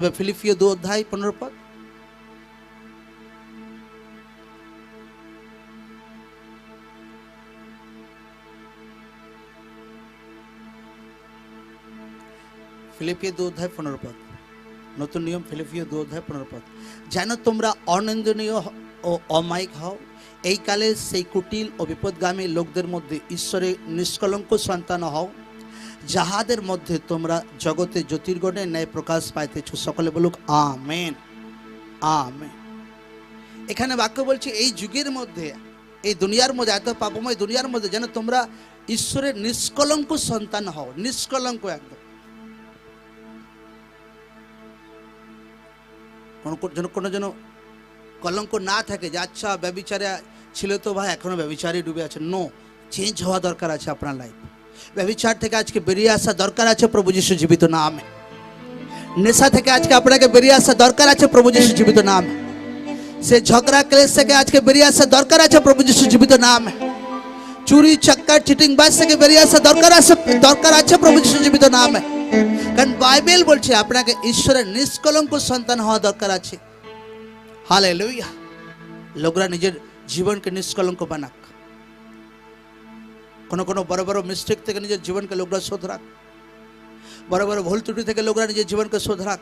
ফিলিপিও দু অধ্যায় পনেরো পদ ফিলিপিও দু অধ্যায় পনেরো পদ নতুন নিয়ম ফিলিপিও দু অধ্যায় পনেরো পদ যেন তোমরা অনিন্দনীয় হ- ও অমায়িক হও এই কালে সেই কুটিল ও বিপদগামী লোকদের মধ্যে ঈশ্বরের নিষ্কলঙ্ক সন্তান হও যাহাদের মধ্যে তোমরা জগতে জ্যোতির্গণের ন্যায় প্রকাশ পাইতেছ। সকলে বলুক, আমেন আমেন। এখানে বাক্য বলছে, এই যুগের মধ্যে, এই দুনিয়ার মধ্যে, এত পাপময় দুনিয়ার মধ্যে যেন তোমরা ঈশ্বরের নিষ্কলঙ্ক সন্তান হও, নিষ্কলঙ্ক একদম। কোনো কোনো- যেন, কোনো যেন কলঙ্ক না থাকে যে আচ্ছা ব্যবিচারে ছিল তো ভাই, এখনও ব্যবিচারে ডুবে আছে। নো চেঞ্জ হওয়া দরকার আছে আপনার লাইফ ব্যবিচার থেকে আজকে বেরিয়ে আসা দরকার আছে প্রভু যিশু জীবিত নামে নেশা থেকে আজকে আপনাকে বেরিয়ে আসা দরকার আছে প্রভু যিশু জীবিত নামে সে ঝগড়া ক্লেশ থেকে আজকে বেরিয়ে আসা দরকার আছে প্রভু যিশু জীবিত নামে চুরি চাক্কার চিটিং বাস থেকে বেরিয়ে আসা দরকার আছে দরকার আছে প্রভু যিশু জীবিত নামে কারণ বাইবেল বলছে আপনাকে ঈশ্বরের নিষ্কলঙ্ক সন্তান হওয়া দরকার আছে হালে লইয়া লোকরা নিজের জীবনকে নিষ্কলঙ্ক বানাক কোনো কোনো বড় বড় মিস্টেক থেকে নিজের জীবনকে লোকরা শোধ রাখ বড় বড় ভুল ত্রুটি থেকে লোকরা নিজের জীবনকে শোধ রাখ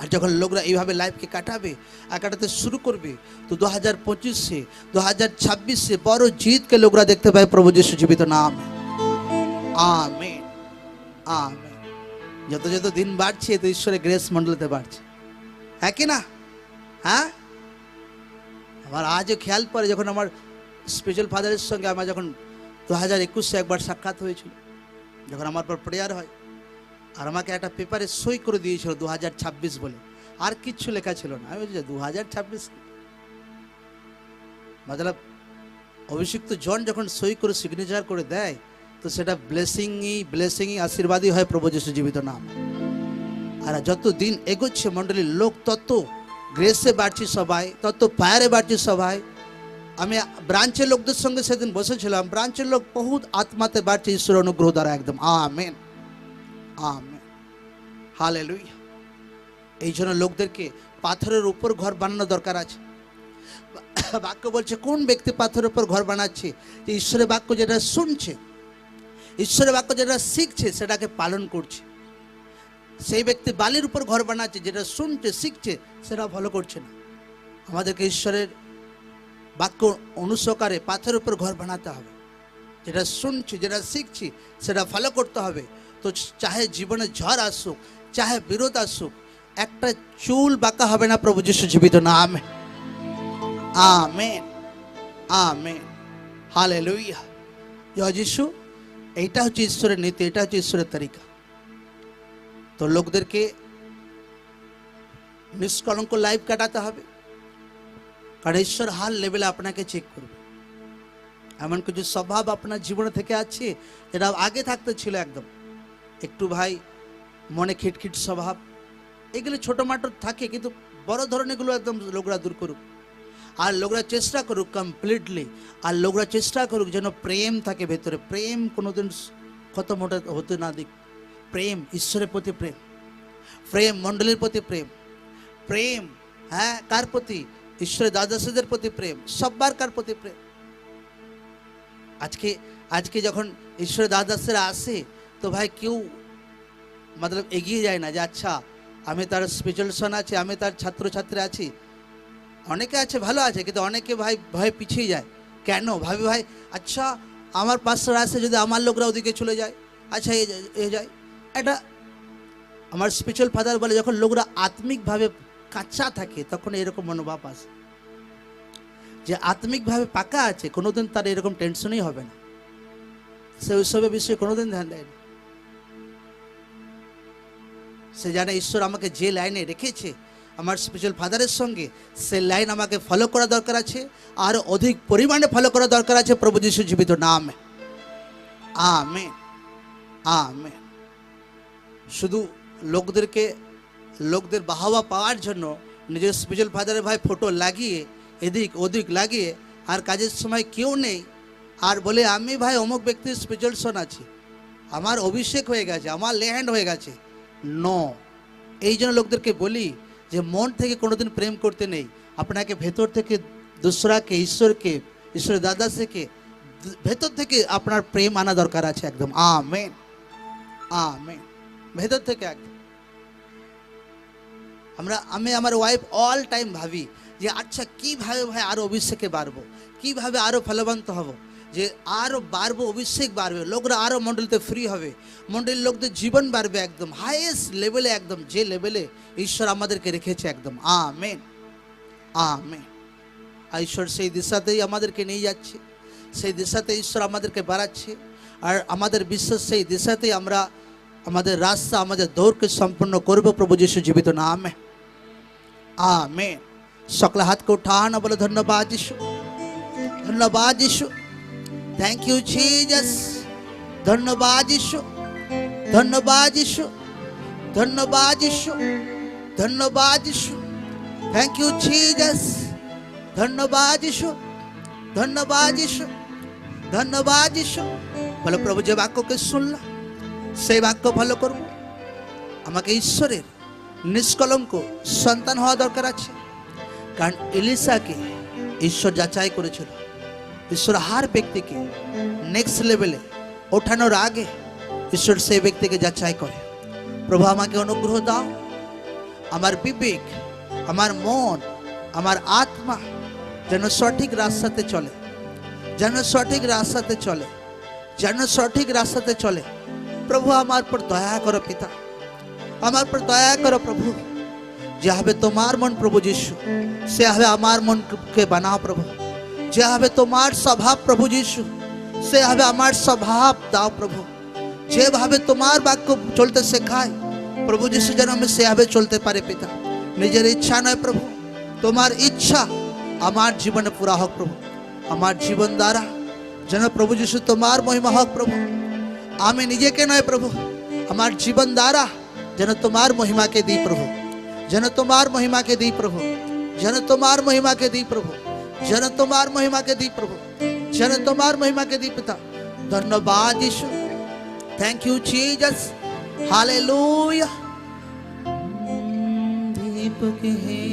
আর যখন লোকরা এইভাবে লাইফকে কাটাবে আর কাটাতে শুরু করবে, তো দু হাজার পঁচিশে দু হাজার ছাব্বিশে বড় জিতকে লোকরা দেখতে পায় প্রভু যিশু জীবিত নাম। যত যত দিন বাড়ছে তো ঈশ্বরের গ্রেস মণ্ডলতে বাড়ছে। হ্যাঁ কি না? হ্যাঁ? আমার আজও খেয়াল পরে যখন আমার স্পেশাল ফাদারের সঙ্গে আমার যখন দু হাজার একুশে একবার সাক্ষাৎ হয়েছিল, যখন আমার পর প্রেয়ার হয়, আর আমাকে একটা পেপারে সই করে দিয়েছিল দু হাজার ছাব্বিশ বলে, আর কিচ্ছু লেখা ছিল না। আমি বলছি দু হাজার ছাব্বিশ? মতলব, অভিষিক্ত জন যখন সই করে সিগনেচার করে দেয়, তো সেটা ব্লেসিংই ব্লেসিংই আশীর্বাদই হয় প্রভু যিশু জীবিত নাম। আর যত দিন এগোচ্ছে মণ্ডলীর লোক, তত গ্রেসে বাড়ছে সবাই, তত ফায়ারে বাড়ছে সবাই। আমি ব্রাঞ্চের লোকদের সঙ্গে সেদিন বসেছিলাম। ব্রাঞ্চের লোক বহুত আত্মাতে বাড়ছে ঈশ্বর অনুগ্রহ দ্বারা একদম। আমেন। আমেন। হালে এই জন্য লোকদেরকে পাথরের উপর ঘর বানানো দরকার আছে। বাক্য বলছে, কোন ব্যক্তি পাথরের উপর ঘর বানাচ্ছে? যে ঈশ্বরের বাক্য যেটা শুনছে, ঈশ্বরের বাক্য যেটা শিখছে, সেটাকে পালন করছে। সেই ব্যক্তি বালির উপর ঘর বানাচ্ছে, যেটা শুনছে, শিখছে, সেটা ফলো করছে না। আমাদেরকে ঈশ্বরের বাক্য অনুসকারে পাথরের উপর ঘর বানাতে হবে। যেটা শুনছি, যেটা শিখছি, সেটা ফলো করতে হবে। তো চাহে জীবনে ঝড় আসুক, চাহে বিরোধ আসুক, একটা চুল বাঁকা হবে না প্রভু যিশু জীবিত নাম আমেন। আমেন। হালে লুইয়া যিশু। এইটা হচ্ছে ঈশ্বরের নীতি, এটা হচ্ছে ঈশ্বরের তরিকা। তো লোকদেরকে নিষ্কলঙ্ক লাইফ কাটাতে হবে। কারণ ঈশ্বর হাল লেভেলে আপনাকে চেক করবে। এমন কিছু স্বভাব আপনার জীবনে থেকে আছে? যেটা আগে থাকতে ছিল একদম। একটু ভাই, মনে খিটখিট স্বভাব। এগুলো ছোটো মাটো থাকে কিন্তু বড় ধরনেরগুলো একদম লোকরা দূর করুক। আর লোকরা চেষ্টা করুক কমপ্লিটলি আর লোকরা চেষ্টা করুক যেন প্রেম থাকে ভেতরে। প্রেম কোনোদিন খতম হতে হতে না দিক। প্রেম, ঈশ্বরের প্রতি প্রেম। প্রেম, মণ্ডলীর প্রতি প্রেম। প্রেম হ্যাঁ কার প্রতি? ঈশ্বরের দাদাসীদের প্রতি প্রেম, সব্বার কার প্রতি প্রেম? আজকে আজকে যখন ঈশ্বরের দাদাসেরা আসে, তো ভাই কেউ মতলব এগিয়ে যায় না যে আচ্ছা আমি তার স্পেশাল সন আছে, আমি তার ছাত্রছাত্রী আছি। অনেকে আছে, ভালো আছে, কিন্তু অনেকে ভাই, ভয় পিছিয়ে যায়। কেন? ভাবি ভাই আচ্ছা আমার পাঁচশো আসে, যদি আমার লোকরা ওদিকে চলে যায়? আচ্ছা এ যায়- এটা আমার স্পিরিচুয়াল ফাদার বলে, যখন লোকরা আত্মিকভাবে কাঁচা থাকে, তখন এরকম মনোভাব আসে। যে আত্মিকভাবে পাকা আছে, কোনোদিন তার এরকম টেনশনই হবে না। সে ওইসবের বিষয়ে কোনোদিন ধ্যান দেয় না সে জানে ঈশ্বর আমাকে যে লাইনে রেখেছে, আমার স্পেশাল ফাদারের সঙ্গে, সে লাইন আমাকে ফলো করা দরকার আছে, আর অধিক পরিমাণে ফলো করা দরকার আছে প্রভু যিশু জীবিত নাম। আমে আমে শুধু লোকদেরকে লোকদের বাহাবা পাওয়ার জন্য নিজের স্পেশাল ফাদারের ভাই ফটো লাগিয়ে, এদিক ওদিক লাগিয়ে, আর কাজের সময় কেউ নেই। আর বলে, আমি ভাই অমুক ব্যক্তির স্পেশাল সন আছি। আমার অভিষেক হয়ে গেছে, আমার লেহ্যান্ড হয়ে গেছে। ন এই জন্য লোকদেরকে বলি যে, মন থেকে কোনোদিন প্রেম করতে নেই। আপনাকে ভেতর থেকে দুসরাকে ঈশ্বরকে, ঈশ্বরের দাদা থেকে ভেতর থেকে আপনার প্রেম আনা দরকার আছে একদম। আমেন আমেন ভেতর থেকে একদম। আমরা, আমি আমার ওয়াইফ অল টাইম ভাবি যে আচ্ছা কীভাবে ভাই আরও অভিষেকে বাড়বো? কীভাবে আরও ফলবন্ত হব? যে আরও বাড়বো, অভিষেক বাড়বে, লোকরা আরও মণ্ডলীতে ফ্রি হবে মণ্ডলীর লোকদের জীবন বাড়বে একদম হাইয়েস্ট লেভেলে একদম, যে লেভেলে ঈশ্বর আমাদেরকে রেখেছে একদম, আমেন আমেন। আর ঈশ্বর সেই দিশাতেই আমাদেরকে নিয়ে যাচ্ছে, সেই দিশাতে ঈশ্বর আমাদেরকে বাড়াচ্ছে, আর আমাদের বিশ্বাস সেই দিশাতেই আমরা, আমাদের রাস্তা, আমাদের দৌড়কে সম্পূর্ণ করব প্রভু যিশু জীবিত নামে। আমেন সকল হাতকে উঠান বলে ধন্যবাদ যিশু ধন্যবাদ যিশু থ্যাংক ইউ জিজাস ধন্যবাদ যিশু ধন্যবাদ যিশু ধন্যবাদ যিশু ধন্যবাদ যিশু থ্যাংক ইউ জিজাস ধন্যবাদ যিশু ধন্যবাদ যিশু ধন্যবাদ যিশু বলো প্রভু যে বাক্যকে শুনলাম সেই বাক্য ফলো করব আমাকে ঈশ্বরের নিষ্কলঙ্ক সন্তান হওয়া দরকার আছে। কারণ এলিসাকে ঈশ্বর যাচাই করেছিল। ঈশ্বর হার ব্যক্তিকে নেক্সট লেভেলে ওঠানোর আগে ঈশ্বর সেই ব্যক্তিকে যাচাই করে। প্রভু, আমাকে অনুগ্রহ দাও। আমার বিবেক, আমার মন, আমার আত্মা যেন সঠিক রাস্তাতে চলে, যেন সঠিক রাস্তাতে চলে, যেন সঠিক রাস্তাতে চলে। প্রভু, আমার পর দয়া করো পিতা। আমার পর দয়া করো প্রভু। যে হবে তোমার মন প্রভু যিশু সে হবে আমার মনকে বানাও প্রভু। যে হবে তোমার স্বভাব প্রভু যিশু সে হবে আমার স্বভাব দাও প্রভু। যেভাবে তোমার বাক্য চলতে শেখায়, প্রভু যিশু যেন আমি সেভাবে চলতে পারে পিতা। নিজের ইচ্ছা নয় প্রভু, তোমার ইচ্ছা আমার জীবনে পুরা হোক প্রভু। আমার জীবন দ্বারা যেন প্রভু যিশু তোমার মহিমা হোক প্রভু। আমি নিজেকে নয় প্রভু, আমার জীবন দ্বারা যেন তোমার মহিমাকে দিই প্রভু যেন তোমার মহিমাকে দিই প্রভু যেন তোমার মহিমাকে দিই প্রভু যেন তোমার মহিমাকে দিই প্রভু যেন তোমার মহিমাকে দিই পিতা ধন্যবাদ যিশু thank you Jesus hallelujah Deepak hey